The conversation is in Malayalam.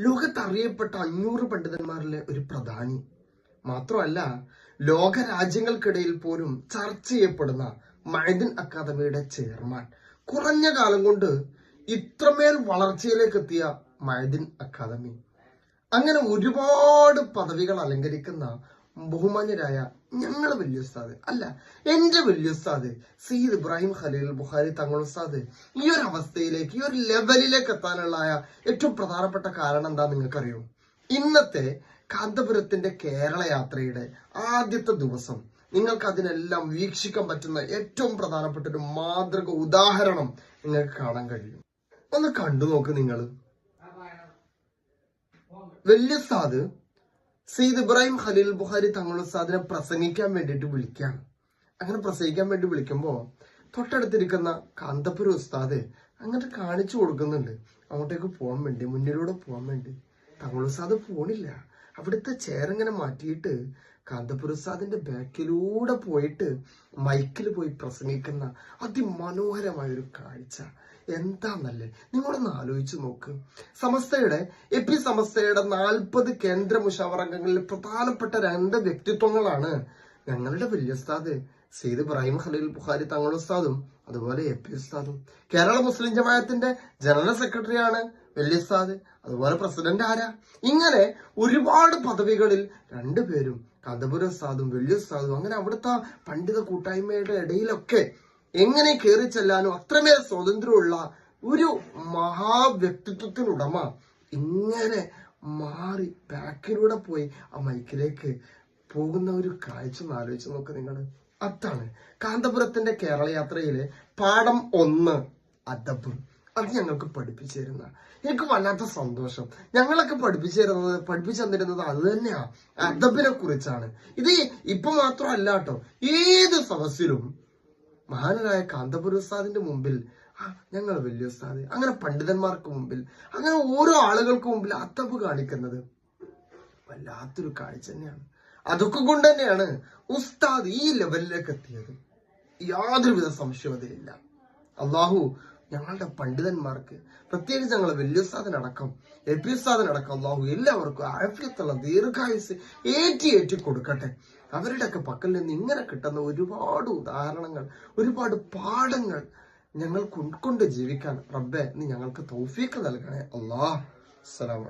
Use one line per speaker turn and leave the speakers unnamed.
ലോകത്തറിയപ്പെട്ട അഞ്ഞൂറ് പണ്ഡിതന്മാരിലെ ഒരു പ്രധാനി. മാത്രമല്ല ലോക രാജ്യങ്ങൾക്കിടയിൽ പോലും ചർച്ച ചെയ്യപ്പെടുന്ന മൈദിൻ അക്കാദമിയുടെ ചെയർമാൻ. കുറഞ്ഞ കാലം കൊണ്ട് ഇത്രമേൽ വളർച്ചയിലേക്ക് എത്തിയ മൈദിൻ അക്കാദമി. അങ്ങനെ ഒരുപാട് പദവികൾ അലങ്കരിക്കുന്ന ബഹുമാന്യരായ ഞങ്ങളെ വലിയ ഉസ്താദ്. അല്ല എന്റെ വലിയ ഉസ്താദ് സയ്യിദ് ഇബ്രാഹിം ഖലീൽ ബുഖാരി തങ്ങൾ ഉസ്താദ്. ഈ ഒരു അവസ്ഥയിലേക്ക് ഈ ഒരു ലെവലിലേക്ക് എത്താനുള്ള ഏറ്റവും പ്രധാനപ്പെട്ട കാരണം എന്താ നിങ്ങൾക്കറിയോ? ഇന്നത്തെ കാന്തപുരത്തിന്റെ കേരള യാത്രയുടെ ആദ്യത്തെ ദിവസം നിങ്ങൾക്ക് അതിനെല്ലാം വീക്ഷിക്കാൻ പറ്റുന്ന ഏറ്റവും പ്രധാനപ്പെട്ട ഒരു മാതൃക ഉദാഹരണം നിങ്ങൾക്ക് കാണാൻ കഴിയും. ഒന്ന് കണ്ടു നോക്ക് നിങ്ങൾ. വലിയ സാദ് സെയ്ദ് ഇബ്രാഹിം ഖലീൽ ബുഖാരി തങ്ങളുടെ ഉസ്താദിനെ പ്രസംഗിക്കാൻ വേണ്ടിയിട്ട് വിളിക്കുകയാണ്. അങ്ങനെ പ്രസംഗിക്കാൻ വേണ്ടി വിളിക്കുമ്പോൾ തൊട്ടടുത്തിരിക്കുന്ന കാന്തപുര ഉസ്താദ് അങ്ങോട്ട് കാണിച്ചു കൊടുക്കുന്നുണ്ട്. അങ്ങോട്ടേക്ക് പോകാൻ വേണ്ടി മുന്നിലൂടെ പോകാൻ വേണ്ടി. തങ്ങളുടെ ഉസ്താദ് പോണില്ല. അവിടുത്തെ ചേരങ്ങനെ മാറ്റിയിട്ട് കാന്തപുരസാദിന്റെ ബാക്കിലൂടെ പോയിട്ട് മൈക്കിൽ പോയി പ്രസംഗിക്കുന്ന അതിമനോഹരമായ ഒരു കാഴ്ച. എന്താന്നല്ലേ? നിങ്ങളൊന്ന് ആലോചിച്ചു നോക്ക്. സമസ്തയുടെ എപി സമസ്തയുടെ നാൽപ്പത് കേന്ദ്ര മുഷാവറംഗങ്ങളിൽ പ്രധാനപ്പെട്ട രണ്ട് വ്യക്തിത്വങ്ങളാണ് ഞങ്ങളുടെ വലിയ ഉസ്താദ് സെയ്ദ് ഇബ്രാഹിം ഖലീൽ ബുഖാരി തങ്ങൾ ഉസ്താദും അതുപോലെ എ പി ഉസ്താദും. കേരള മുസ്ലിം ജമാഅത്തിന്റെ ജനറൽ സെക്രട്ടറിയാണ് വലിയ ഉസ്താദ് അതുപോലെ പ്രസിഡന്റ് ആരാ? ഇങ്ങനെ ഒരുപാട് പദവികളിൽ രണ്ടുപേരും കഥപുര ഉസ്താദും വലിയ ഉസ്താദും അങ്ങനെ അവിടുത്തെ പണ്ഡിത കൂട്ടായ്മയുടെ ഇടയിലൊക്കെ എങ്ങനെ കയറി ചെല്ലാനും അത്രമേൽ സ്വാതന്ത്ര്യമുള്ള ഒരു മഹാവ്യക്തിത്വത്തിനുടമ ഇങ്ങനെ മാറി ബാക്കിലൂടെ പോയി ആ മൈക്കിലേക്ക് പോകുന്ന ഒരു കാഴ്ച ആലോചിച്ച് നോക്ക് നിങ്ങൾ അതാണ്. കാന്തപുരത്തിന്റെ കേരള യാത്രയിലെ പാഠം ഒന്ന് അദബ്. അത് ഞങ്ങൾക്ക് പഠിപ്പിച്ചു തരുന്ന. എനിക്ക് വല്ലാത്ത സന്തോഷം. ഞങ്ങളൊക്കെ പഠിപ്പിച്ചു തരുന്നത് പഠിപ്പിച്ചു തന്നിരുന്നത് അത് തന്നെയാ. അദബിനെ കുറിച്ചാണ്. ഇത് ഇപ്പൊ മാത്രമല്ല കേട്ടോ ഏത് സദസ്സിലും മഹാനായ കാന്തപുര ഉസ്താദിന്റെ മുമ്പിൽ ഞങ്ങൾ വലിയ ഉസ്താദ്. അങ്ങനെ പണ്ഡിതന്മാർക്ക് മുമ്പിൽ അങ്ങനെ ഓരോ ആളുകൾക്ക് മുമ്പിൽ അദബ് കാണിക്കുന്നത് വല്ലാത്തൊരു കാഴ്ച തന്നെയാണ്. അതൊക്കെ കൊണ്ട് തന്നെയാണ് ഉസ്താദ് ഈ ലെവലിലേക്ക് എത്തിയത് യാതൊരുവിധ സംശയവതയില്ല അള്ളാഹു ഞങ്ങളുടെ പണ്ഡിതന്മാർക്ക് പ്രത്യേകിച്ച് ഞങ്ങളെ വലിയ ഉസ്താദിനടക്കം എ പി ഉസ്താദിനടക്കം അള്ളാഹു എല്ലാവർക്കും ആഫിയത്തുള്ള ദീർഘായുസ് ഏറ്റി ഏറ്റി കൊടുക്കട്ടെ. അവരുടെയൊക്കെ പക്കൽ നിന്ന് ഇങ്ങനെ കിട്ടുന്ന ഒരുപാട് ഉദാഹരണങ്ങൾ ഒരുപാട് പാഠങ്ങൾ ഞങ്ങൾക്ക് ഉൾക്കൊണ്ട് ജീവിക്കാൻ റബ്ബെ നീ ഞങ്ങൾക്ക് തൗഫീക്ക് നൽകണേ. അള്ളാഹ്. അസ്സലാമു